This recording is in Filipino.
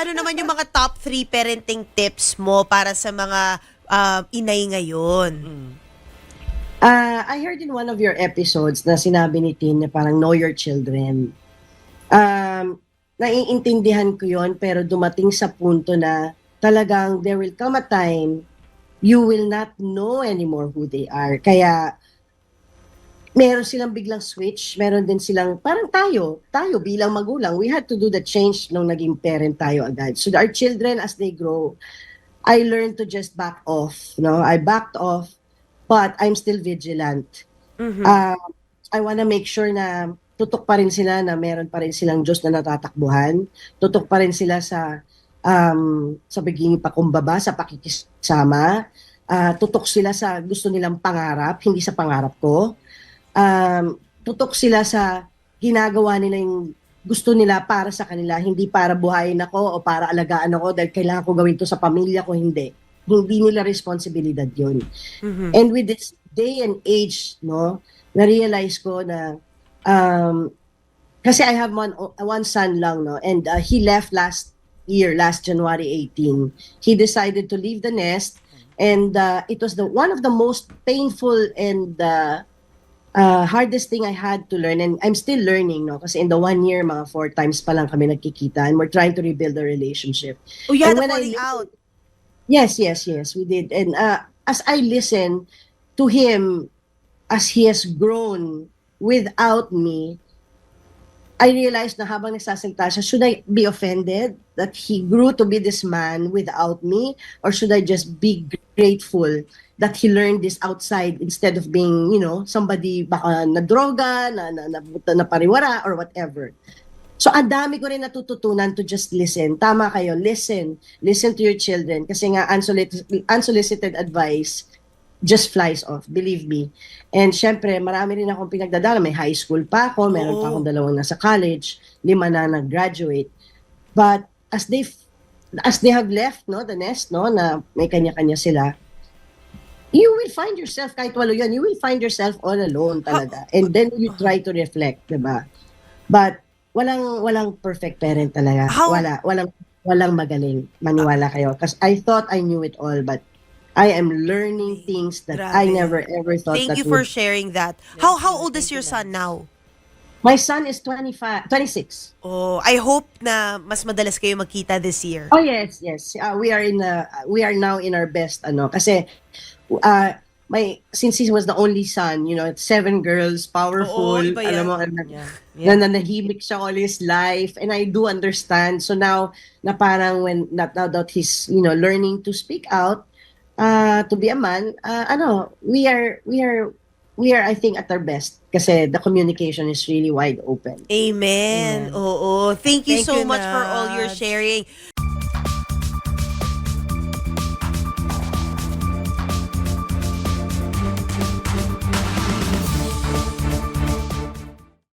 ano naman yung mga top three parenting tips mo para sa mga ah, inay ngayon? Ah, I heard in one of your episodes na sinabi ni Tin na parang know your children. Um, naiintindihan ko yon pero dumating sa punto na talagang there will come a time you will not know anymore who they are. Kaya meron silang biglang switch, meron din silang, parang tayo, tayo bilang magulang, we had to do the change nung naging parent tayo agad. So our children, as they grow, I learned to just back off. No, I backed off, but I'm still vigilant. Mhm. Uh, I wanna make sure na tutok pa rin sila na meron pa rin silang Diyos na natatakbuhan. Tutok pa rin sila sa um, sa pagiging pakumbaba, sa pakikisama. Ah, tutok sila sa gusto nilang pangarap, hindi sa pangarap ko. Um, tutok sila sa ginagawa nila yung gusto nila para sa kanila, hindi para buhayin ako o para alagaan ako dahil kailangan ko gawin to sa pamilya ko, hindi. Hindi nila responsibilidad yun. Mhm. And with this day and age, no, na-realize ko na um, kasi I have one one son lang, no, and uh, he left last year, last January 18. He decided to leave the nest, and uh, it was the one of the most painful and uh, uh, hardest thing I had to learn, and I'm still learning, no, kasi in the one year, mga four times pa lang kami nagkikita, and we're trying to rebuild the relationship. Oh, yeah, And the I falling out. Yes, yes, yes, we did. And uh, as I listen to him as he has grown without me, I realized na habang nagsasalita siya, should I be offended that he grew to be this man without me? Or should I just be grateful that he learned this outside instead of being, you know, somebody baka na droga, na, na, na, na pariwara, or whatever. So, ang dami ko rin natututunan to just listen. Tama kayo, listen. Listen to your children. Kasi nga, unsolicited, unsolicited advice just flies off, believe me. And syempre, marami rin akong pinagdadala. May high school pa ako, meron pa Oo. akong dalawang nasa college, lima na nag-graduate. But as they as they have left no the nest no na may kanya-kanya sila you will find yourself kahit walo yan you will find yourself all alone talaga and then you try to reflect diba but walang walang perfect parent talaga How- wala walang walang magaling maniwala kayo because I thought I knew it all but I am learning things that I Grabe. never ever thought Thank that you for would- sharing that. How how old is your son now? my son is 25 26 Oh, I hope na mas madalas kayo magkita this year. Oh yes, yes. Uh, we are in a, we are now in our best ano kasi uh, my since he was the only son, you know, it's seven girls, powerful, Oo, iba yan. alam mo, ano, Yeah. na nanahimik siya all his life and I do understand. So now na parang when not now that he's, you know, learning to speak out uh, to be a man, uh, ano, we are we are we are I think at our best kasi the communication is really wide open. Amen. Amen. Oo. Thank you Thank so you, much for all your sharing.